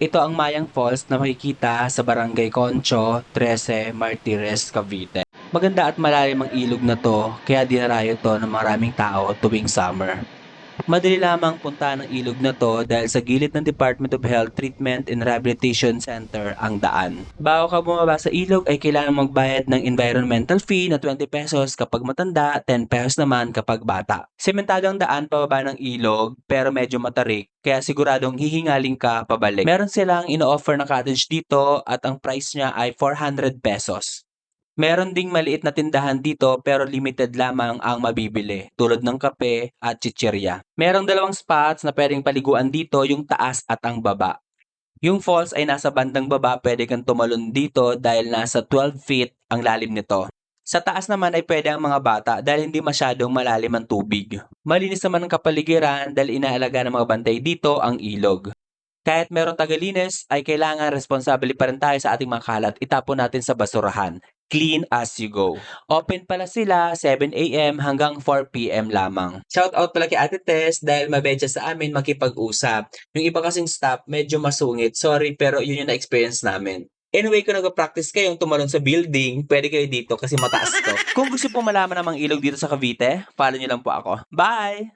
Ito ang Mayang Falls na makikita sa Barangay Concho, 13, Martires, Cavite. Maganda at malalim ang ilog na to, kaya dinarayo to ng maraming tao tuwing summer. Madali lamang puntahan ang ilog na to dahil sa gilid ng Department of Health Treatment and Rehabilitation Center ang daan. Bago ka bumaba sa ilog ay kailangan magbayad ng environmental fee na 20 pesos kapag matanda, 10 pesos naman kapag bata. Sementado ang daan pababa ng ilog pero medyo matarik kaya siguradong hihingaling ka pabalik. Meron silang ino-offer na cottage dito at ang price niya ay 400 pesos. Meron ding maliit na tindahan dito pero limited lamang ang mabibili tulad ng kape at chichirya. Merong dalawang spots na pwedeng paliguan dito yung taas at ang baba. Yung falls ay nasa bandang baba pwede kang tumalon dito dahil nasa 12 feet ang lalim nito. Sa taas naman ay pwede ang mga bata dahil hindi masyadong malalim ang tubig. Malinis naman ang kapaligiran dahil inaalaga ng mga bantay dito ang ilog. Kahit meron tagalinis, ay kailangan responsable pa rin tayo sa ating mga kalat itapon natin sa basurahan. Clean as you go. Open pala sila 7 a.m. hanggang 4 p.m. lamang. Shout out pala kay Ate Tess dahil mabedya sa amin makipag-usap. Yung iba kasing staff medyo masungit. Sorry pero yun yung na-experience namin. Anyway, kung nag-practice kayong tumalon sa building, pwede kayo dito kasi mataas to. kung gusto po malaman namang ilog dito sa Cavite, follow nyo lang po ako. Bye!